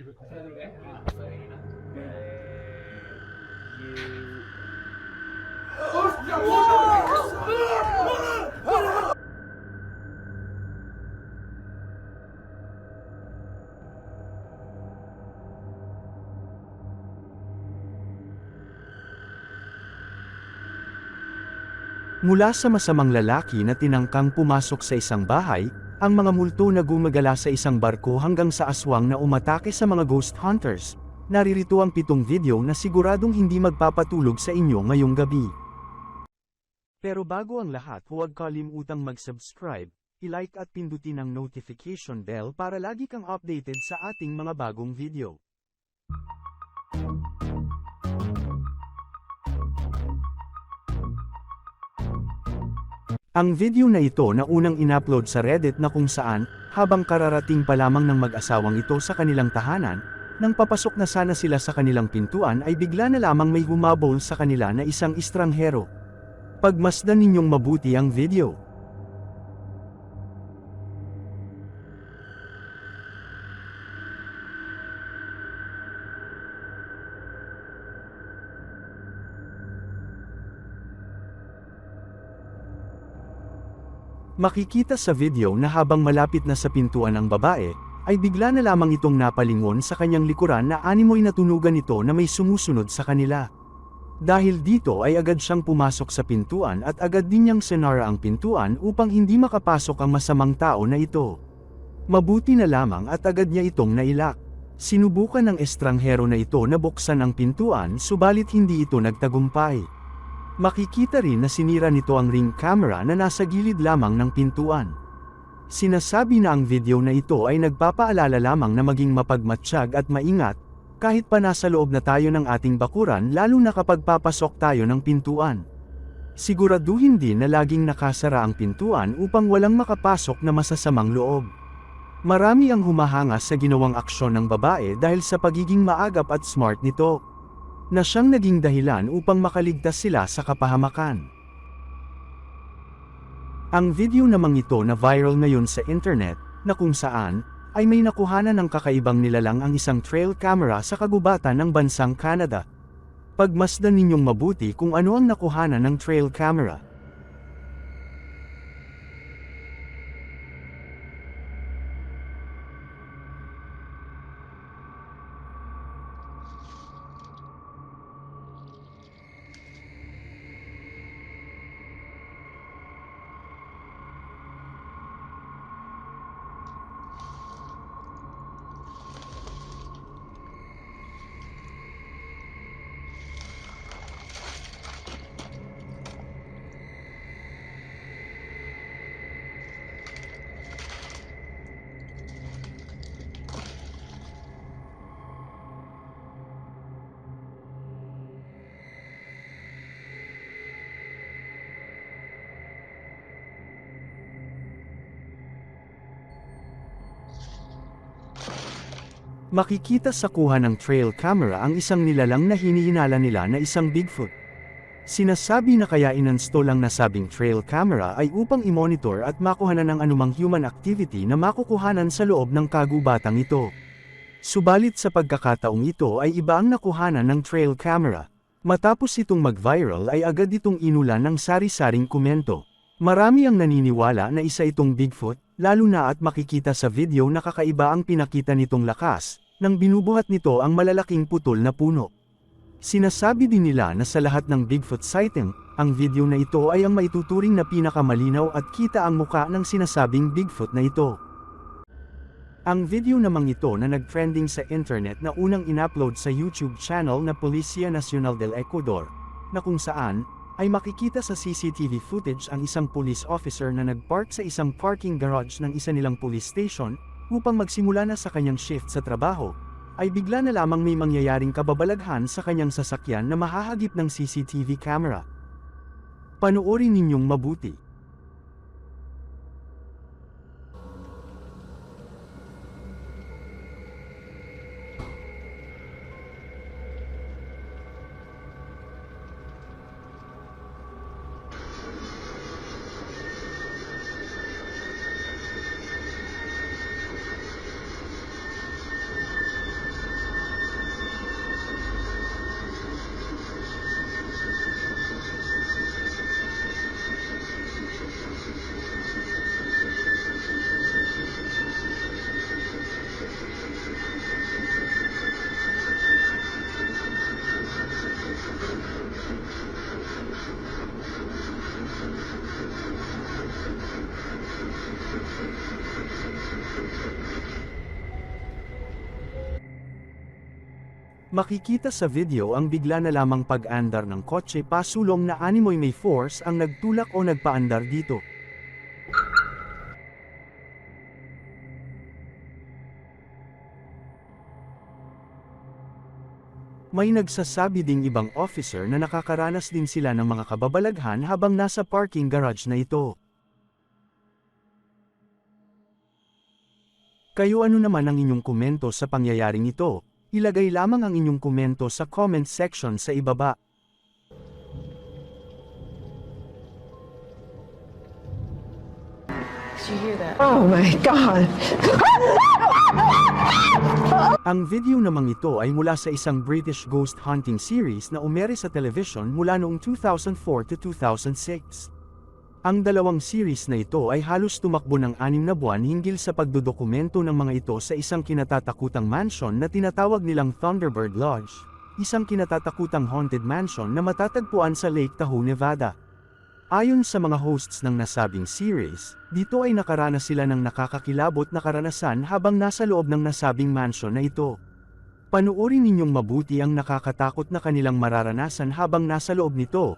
You record. You. Oh, Mula sa masamang lalaki na tinangkang pumasok sa isang bahay, ang mga multo na gumagala sa isang barko hanggang sa aswang na umatake sa mga ghost hunters. Naririto ang pitong video na siguradong hindi magpapatulog sa inyo ngayong gabi. Pero bago ang lahat huwag kalimutang mag-subscribe, i-like at pindutin ang notification bell para lagi kang updated sa ating mga bagong video. Ang video na ito na unang inupload sa Reddit na kung saan, habang kararating pa lamang ng mag-asawang ito sa kanilang tahanan, nang papasok na sana sila sa kanilang pintuan ay bigla na lamang may humabol sa kanila na isang istranghero. Pagmasdan ninyong mabuti ang video. Makikita sa video na habang malapit na sa pintuan ang babae, ay bigla na lamang itong napalingon sa kanyang likuran na animoy natunugan ito na may sumusunod sa kanila. Dahil dito ay agad siyang pumasok sa pintuan at agad din niyang senara ang pintuan upang hindi makapasok ang masamang tao na ito. Mabuti na lamang at agad niya itong nailak. Sinubukan ng estranghero na ito na buksan ang pintuan subalit hindi ito nagtagumpay. Makikita rin na sinira nito ang ring camera na nasa gilid lamang ng pintuan. Sinasabi na ang video na ito ay nagpapaalala lamang na maging mapagmatsyag at maingat, kahit pa nasa loob na tayo ng ating bakuran lalo na kapag papasok tayo ng pintuan. Siguraduhin din na laging nakasara ang pintuan upang walang makapasok na masasamang loob. Marami ang humahanga sa ginawang aksyon ng babae dahil sa pagiging maagap at smart nito na siyang naging dahilan upang makaligtas sila sa kapahamakan. Ang video namang ito na viral ngayon sa internet, na kung saan, ay may nakuhanan ng kakaibang nilalang ang isang trail camera sa kagubatan ng bansang Canada. Pagmasdan ninyong mabuti kung ano ang nakuhanan ng trail camera. Makikita sa kuha ng trail camera ang isang nilalang na hinihinala nila na isang Bigfoot. Sinasabi na kaya inanstall ang nasabing trail camera ay upang i-monitor at makuhanan ng anumang human activity na makukuhanan sa loob ng kagubatang ito. Subalit sa pagkakataong ito ay iba ang nakuhanan ng trail camera. Matapos itong mag-viral ay agad itong inulan ng sari-saring komento. Marami ang naniniwala na isa itong Bigfoot, lalo na at makikita sa video na kakaiba ang pinakita nitong lakas, nang binubuhat nito ang malalaking putol na puno. Sinasabi din nila na sa lahat ng Bigfoot sighting, ang video na ito ay ang maituturing na pinakamalinaw at kita ang muka ng sinasabing Bigfoot na ito. Ang video namang ito na nag-trending sa internet na unang inupload sa YouTube channel na Policia Nacional del Ecuador, na kung saan, ay makikita sa CCTV footage ang isang police officer na nagpark sa isang parking garage ng isa nilang police station, upang magsimula na sa kanyang shift sa trabaho, ay bigla na lamang may mangyayaring kababalaghan sa kanyang sasakyan na mahahagip ng CCTV camera. Panoorin ninyong mabuti. Makikita sa video ang bigla na lamang pag-andar ng kotse pasulong na animoy may force ang nagtulak o nagpaandar dito. May nagsasabi ding ibang officer na nakakaranas din sila ng mga kababalaghan habang nasa parking garage na ito. Kayo ano naman ang inyong komento sa pangyayaring ito? Ilagay lamang ang inyong komento sa comment section sa ibaba. Did you hear that? Oh my God. Ang video namang ito ay mula sa isang British ghost hunting series na umere sa television mula noong 2004 to 2006. Ang dalawang series na ito ay halos tumakbo ng anim na buwan hinggil sa pagdodokumento ng mga ito sa isang kinatatakutang mansion na tinatawag nilang Thunderbird Lodge, isang kinatatakutang haunted mansion na matatagpuan sa Lake Tahoe, Nevada. Ayon sa mga hosts ng nasabing series, dito ay nakaranas sila ng nakakakilabot na karanasan habang nasa loob ng nasabing mansion na ito. Panuorin ninyong mabuti ang nakakatakot na kanilang mararanasan habang nasa loob nito.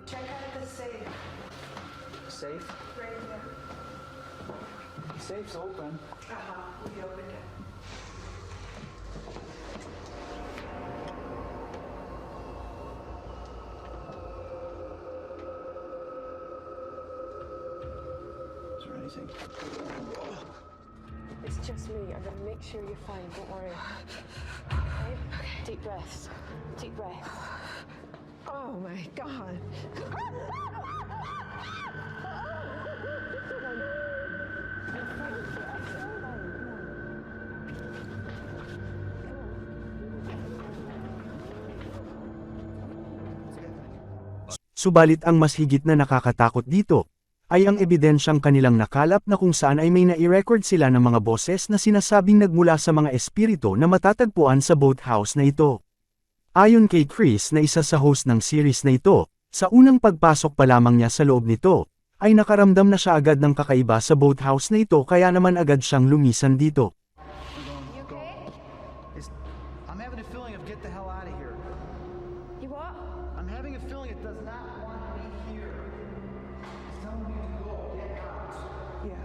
Sure you're fine. Don't worry. Okay? Deep breaths. Deep breath. Oh my God. Subalit ang mas higit na nakakatakot dito, ay ang ebidensyang kanilang nakalap na kung saan ay may nai-record sila ng mga boses na sinasabing nagmula sa mga espiritu na matatagpuan sa boathouse na ito. Ayon kay Chris na isa sa host ng series na ito, sa unang pagpasok pa lamang niya sa loob nito, ay nakaramdam na siya agad ng kakaiba sa boathouse na ito kaya naman agad siyang lumisan dito. You okay? It's, I'm having a feeling of get the hell out of here. You what? I'm having a feeling it does not want me here. Yeah.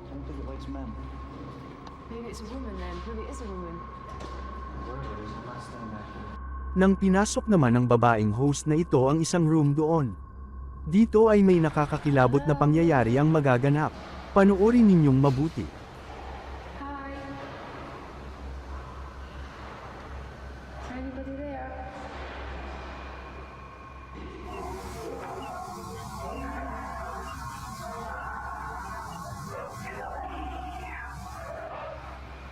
I don't think it likes men. Maybe it's a woman then. Maybe it is a woman. Whatever it is, I'm not staying back here. Nang pinasok naman ng babaeng host na ito ang isang room doon. Dito ay may nakakakilabot na pangyayari ang magaganap. Panuorin ninyong mabuti.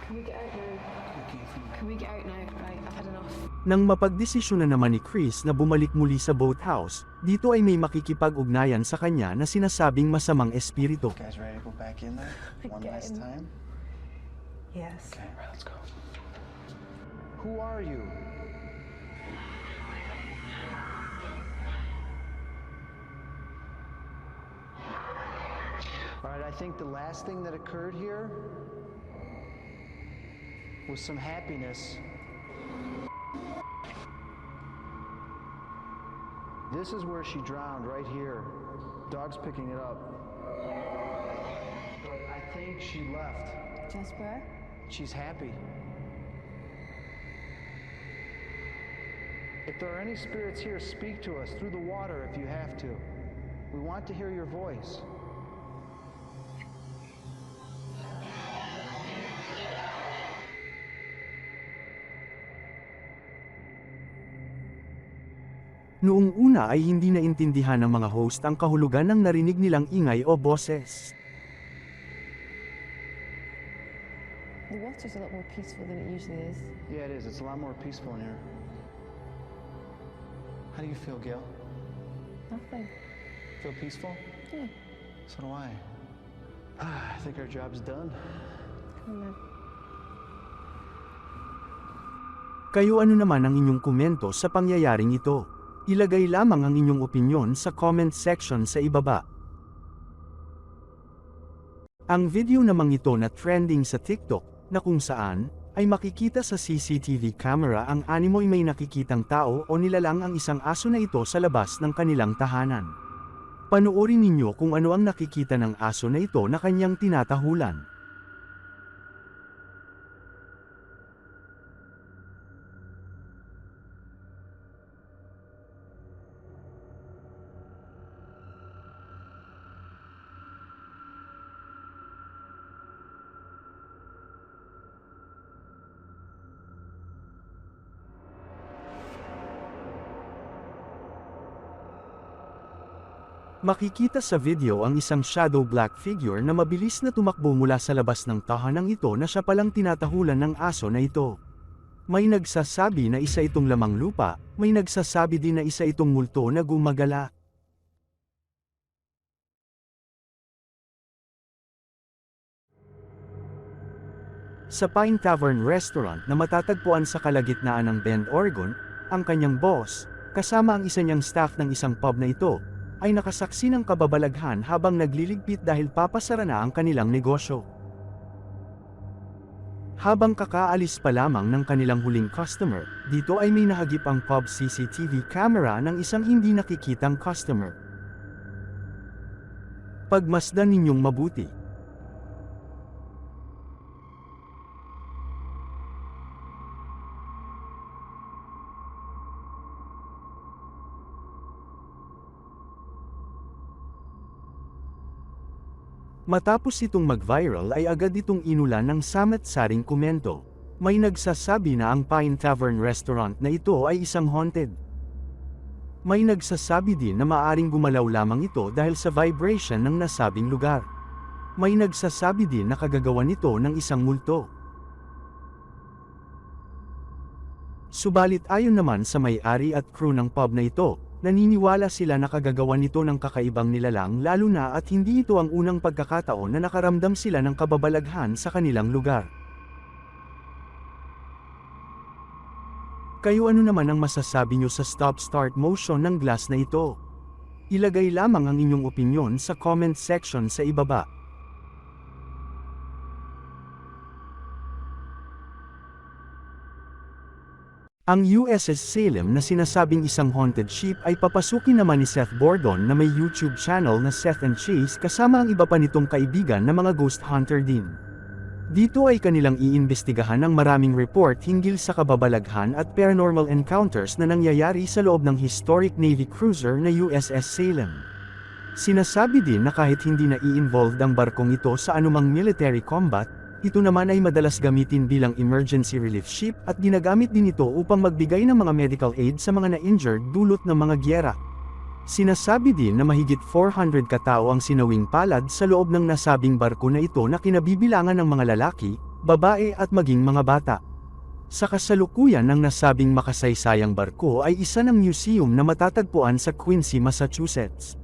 Can we get out now? Can we get out now? Right, I've had enough. Nang mapagdesisyon na naman ni Chris na bumalik muli sa boathouse, dito ay may makikipag-ugnayan sa kanya na sinasabing masamang espiritu. Guys, ready to go back in there? One last time? Yes. Okay, right, let's go. Who are you? All right, I think the last thing that occurred here was some happiness. This is where she drowned, right here. Dog's picking it up. But I think she left. Jasper? She's happy. If there are any spirits here, speak to us through the water if you have to. We want to hear your voice. Noong una ay hindi naintindihan ng mga host ang kahulugan ng narinig nilang ingay o boses. The water's a lot more peaceful than it usually is. Yeah, it is. It's a lot more peaceful in here. How do you feel, Gail? Nothing. Feel peaceful? Yeah. So do I. I think our job's done. Come on. Kayo ano naman ang inyong komento sa pangyayaring ito? Ilagay lamang ang inyong opinyon sa comment section sa ibaba. Ang video namang ito na trending sa TikTok, na kung saan, ay makikita sa CCTV camera ang animoy may nakikitang tao o nilalang ang isang aso na ito sa labas ng kanilang tahanan. Panuorin ninyo kung ano ang nakikita ng aso na ito na kanyang tinatahulan. Makikita sa video ang isang shadow black figure na mabilis na tumakbo mula sa labas ng tahanang ito na siya palang tinatahulan ng aso na ito. May nagsasabi na isa itong lamang lupa, may nagsasabi din na isa itong multo na gumagala. Sa Pine Tavern Restaurant na matatagpuan sa kalagitnaan ng Bend, Oregon, ang kanyang boss, kasama ang isa niyang staff ng isang pub na ito, ay nakasaksi ng kababalaghan habang nagliligpit dahil papasara na ang kanilang negosyo. Habang kakaalis pa lamang ng kanilang huling customer, dito ay may nahagip ang pub CCTV camera ng isang hindi nakikitang customer. Pagmasdan ninyong mabuti. Matapos itong mag-viral ay agad itong inulan ng samat-saring komento. May nagsasabi na ang Pine Tavern Restaurant na ito ay isang haunted. May nagsasabi din na maaring gumalaw lamang ito dahil sa vibration ng nasabing lugar. May nagsasabi din na kagagawa nito ng isang multo. Subalit ayon naman sa may-ari at crew ng pub na ito, naniniwala sila na kagagawa nito ng kakaibang nilalang lalo na at hindi ito ang unang pagkakataon na nakaramdam sila ng kababalaghan sa kanilang lugar. Kayo ano naman ang masasabi nyo sa stop-start motion ng glass na ito? Ilagay lamang ang inyong opinyon sa comment section sa ibaba. Ang USS Salem na sinasabing isang haunted ship ay papasukin naman ni Seth Bordon na may YouTube channel na Seth and Chase kasama ang iba pa nitong kaibigan na mga ghost hunter din. Dito ay kanilang iimbestigahan ang maraming report hinggil sa kababalaghan at paranormal encounters na nangyayari sa loob ng historic Navy cruiser na USS Salem. Sinasabi din na kahit hindi na i-involved ang barkong ito sa anumang military combat, ito naman ay madalas gamitin bilang emergency relief ship at ginagamit din ito upang magbigay ng mga medical aid sa mga na-injured dulot ng mga gyera. Sinasabi din na mahigit 400 katao ang sinawing palad sa loob ng nasabing barko na ito na kinabibilangan ng mga lalaki, babae at maging mga bata. Sa kasalukuyan ng nasabing makasaysayang barko ay isa ng museum na matatagpuan sa Quincy, Massachusetts.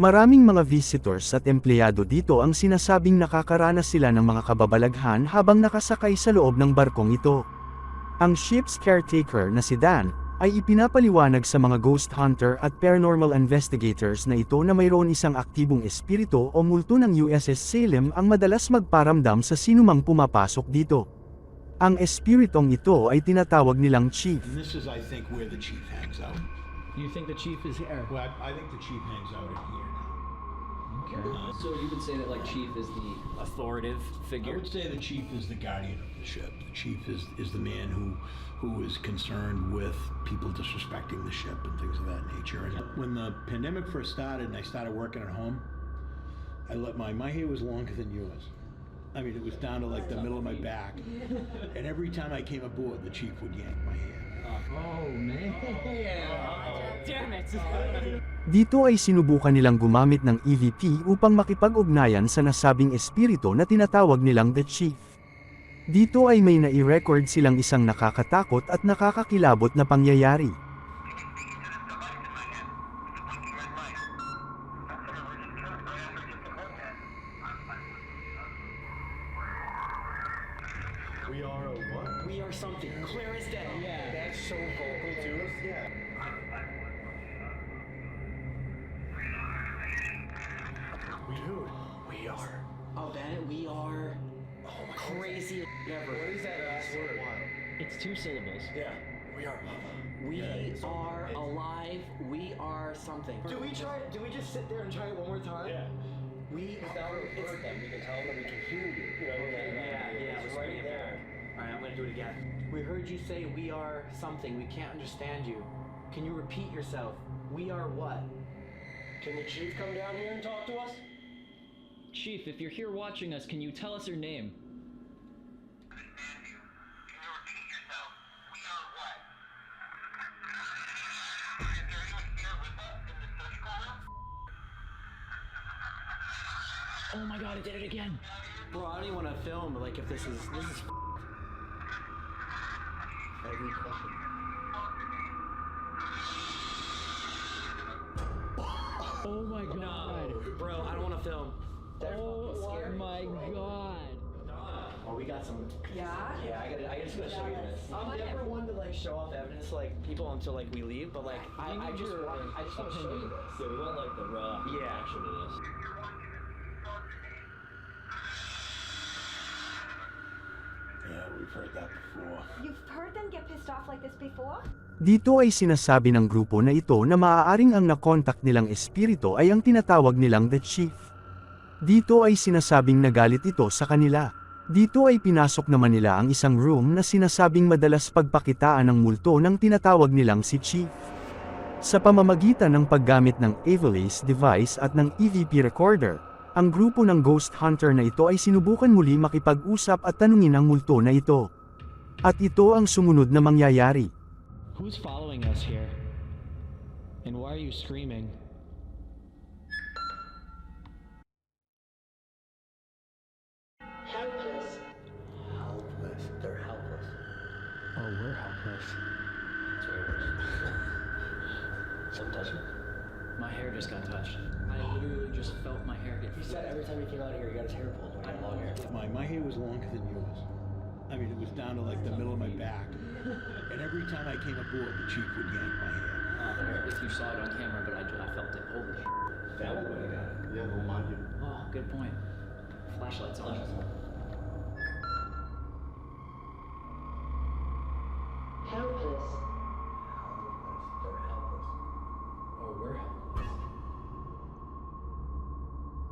Maraming mga visitors at empleyado dito ang sinasabing nakakaranas sila ng mga kababalaghan habang nakasakay sa loob ng barkong ito. Ang ship's caretaker na si Dan, ay ipinapaliwanag sa mga ghost hunter at paranormal investigators na ito na mayroon isang aktibong espiritu o multo ng USS Salem ang madalas magparamdam sa sinumang pumapasok dito. Ang espiritong ito ay tinatawag nilang chief. And this is, I think, where the chief hangs out. You think the chief is here? Well, I, I think the chief hangs out in here. Okay. So you would say that like chief is the authoritative figure. I would say the chief is the guardian of the ship. The chief is, is the man who who is concerned with people disrespecting the ship and things of that nature. And when the pandemic first started and I started working at home, I let my my hair was longer than yours. I mean, it was down to like the middle of my back. And every time I came aboard, the chief would yank my hair. Oh man. Oh, Damn it. Oh, Dito ay sinubukan nilang gumamit ng EVP upang makipag-ugnayan sa nasabing espiritu na tinatawag nilang The Chief. Dito ay may nai-record silang isang nakakatakot at nakakakilabot na pangyayari. We are a what? We are something clear as day. Yeah. That's so vocal too. Yeah. It's two syllables. Yeah. We are. We are alive. We are something. Do we try? Do we just sit there and try it one more time? Yeah. We Without record them, we can tell them we can hear you. You know, yeah, yeah, it's right there. All right, I'm gonna do it again. We heard you say we are something. We can't understand you. Can you repeat yourself? We are what? Can the chief come down here and talk to us? Chief, if you're here watching us, can you tell us your name? Oh my god, it did it again! Bro, I don't even want to film. Like, if this is this is. Every question. Oh my god! Bro, I don't want to film. Oh my god! Oh, we got some. Yeah? Yeah, I gotta. I just gotta show you this. I'm never one to like show off evidence to like people until like we leave, but like I, I just want. I just want to show you this. Yeah, we want like the raw Yeah. reaction to this. Dito ay sinasabi ng grupo na ito na maaaring ang nakontak nilang espiritu ay ang tinatawag nilang The Chief. Dito ay sinasabing nagalit ito sa kanila. Dito ay pinasok naman nila ang isang room na sinasabing madalas pagpakitaan ng multo ng tinatawag nilang si Chief. Sa pamamagitan ng paggamit ng Evilise device at ng EVP recorder, ang grupo ng ghost hunter na ito ay sinubukan muli makipag-usap at tanungin ang multo na ito. At ito ang sumunod na mangyayari. Who's following us here? And why are you screaming? Helpless. They're helpless. Oh, we're helpless. It's way worse. Me. My hair just got touched. I literally just felt my hair get He said every time he came out of here, he got his hair pulled when he had long hair. My, my hair was longer than yours. I mean, it was down to like the middle of my back. And every time I came aboard, the chief would yank my hair. Uh, if you saw it on camera, but I, ju- I felt it. Holy sh- That one would have got it. Yeah, we'll mind you. Oh, good point. Flashlights on.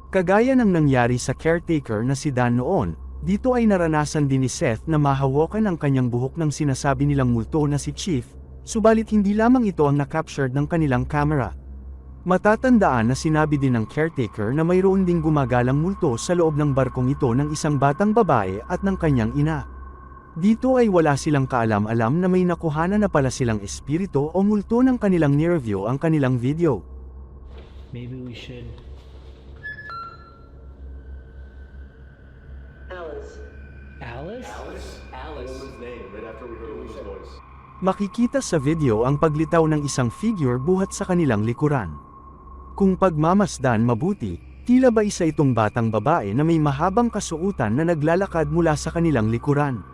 Kagaya ng nangyari sa caretaker na si Dan noon, dito ay naranasan din ni Seth na mahawakan ang kanyang buhok ng sinasabi nilang multo na si Chief, subalit hindi lamang ito ang nakaptured ng kanilang camera. Matatandaan na sinabi din ng caretaker na mayroon ding gumagalang multo sa loob ng barkong ito ng isang batang babae at ng kanyang ina. Dito ay wala silang kaalam-alam na may nakuhanan na pala silang espiritu o multo ng kanilang nireview ang kanilang video. Maybe we should. Alice? Alice. name right after we heard Lou's voice. Makikita sa video ang paglitaw ng isang figure buhat sa kanilang likuran. Kung pagmamasdan mabuti, tila ba isa itong batang babae na may mahabang kasuutan na naglalakad mula sa kanilang likuran.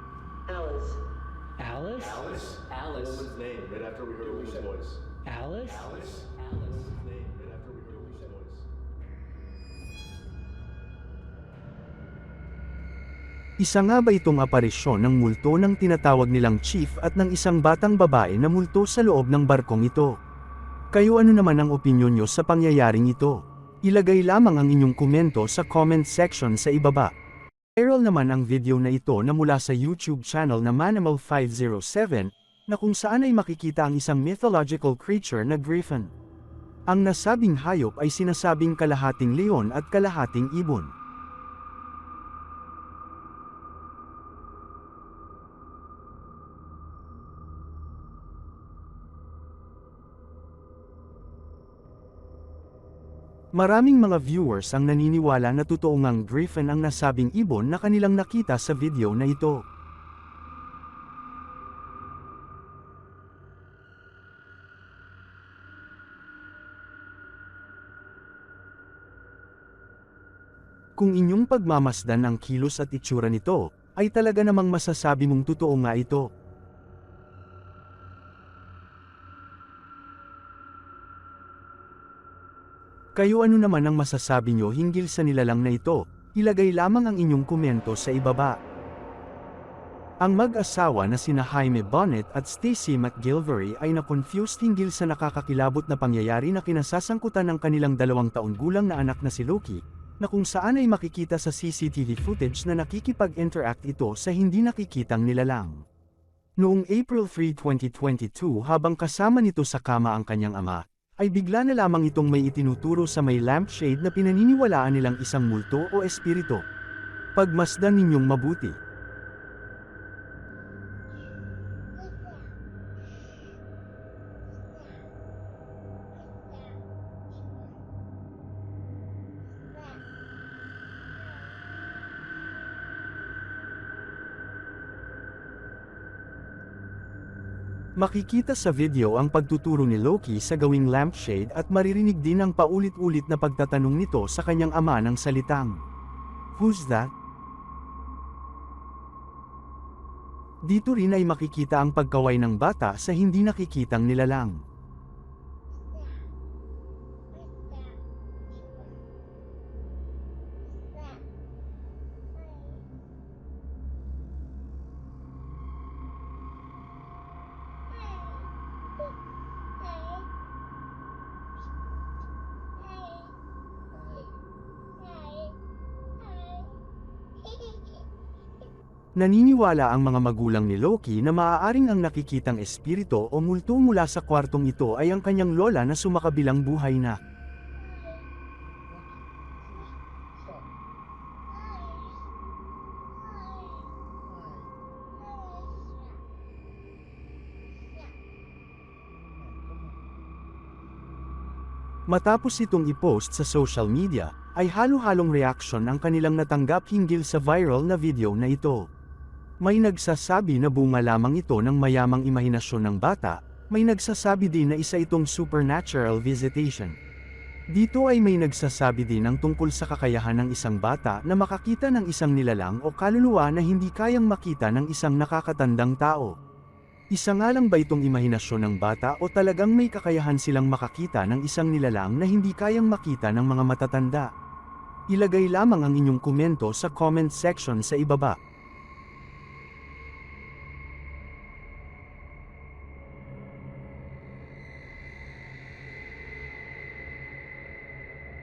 Isa nga ba itong aparisyon ng multo ng tinatawag nilang chief at ng isang batang babae na multo sa loob ng barkong ito? Kayo ano naman ang opinyon nyo sa pangyayaring ito? Ilagay lamang ang inyong komento sa comment section sa ibaba. Viral naman ang video na ito na mula sa YouTube channel na Manimal507, na kung saan ay makikita ang isang mythological creature na griffin. Ang nasabing hayop ay sinasabing kalahating leon at kalahating ibon. Maraming mga viewers ang naniniwala na totoo ngang griffin ang nasabing ibon na kanilang nakita sa video na ito. Kung inyong pagmamasdan ang kilos at itsura nito, ay talaga namang masasabi mong totoo nga ito. Kayo ano naman ang masasabi nyo hinggil sa nilalang na ito? Ilagay lamang ang inyong komento sa ibaba. Ang mag-asawa na sina Jaime Bonnet at Stacy McGilvery ay na-confused hinggil sa nakakakilabot na pangyayari na kinasasangkutan ng kanilang dalawang taon gulang na anak na si Loki, na kung saan ay makikita sa CCTV footage na nakikipag-interact ito sa hindi nakikitang nilalang. Noong April 3, 2022 habang kasama nito sa kama ang kanyang ama, ay bigla na lamang itong may itinuturo sa may lampshade na pinaniniwalaan nilang isang multo o espiritu. Pagmasdan ninyong mabuti. Makikita sa video ang pagtuturo ni Loki sa gawing lampshade at maririnig din ang paulit-ulit na pagtatanong nito sa kanyang ama ng salitang, Who's that? Dito rin ay makikita ang pagkaway ng bata sa hindi nakikitang nilalang. Naniniwala ang mga magulang ni Loki na maaaring ang nakikitang espiritu o multo mula sa kwartong ito ay ang kanyang lola na sumakabilang buhay na. Matapos itong i-post sa social media, ay halo-halong reaction ang kanilang natanggap hinggil sa viral na video na ito. May nagsasabi na bunga lamang ito ng mayamang imahinasyon ng bata, may nagsasabi din na isa itong supernatural visitation. Dito ay may nagsasabi din ng tungkol sa kakayahan ng isang bata na makakita ng isang nilalang o kaluluwa na hindi kayang makita ng isang nakakatandang tao. Isa nga lang ba itong imahinasyon ng bata o talagang may kakayahan silang makakita ng isang nilalang na hindi kayang makita ng mga matatanda? Ilagay lamang ang inyong komento sa comment section sa ibaba.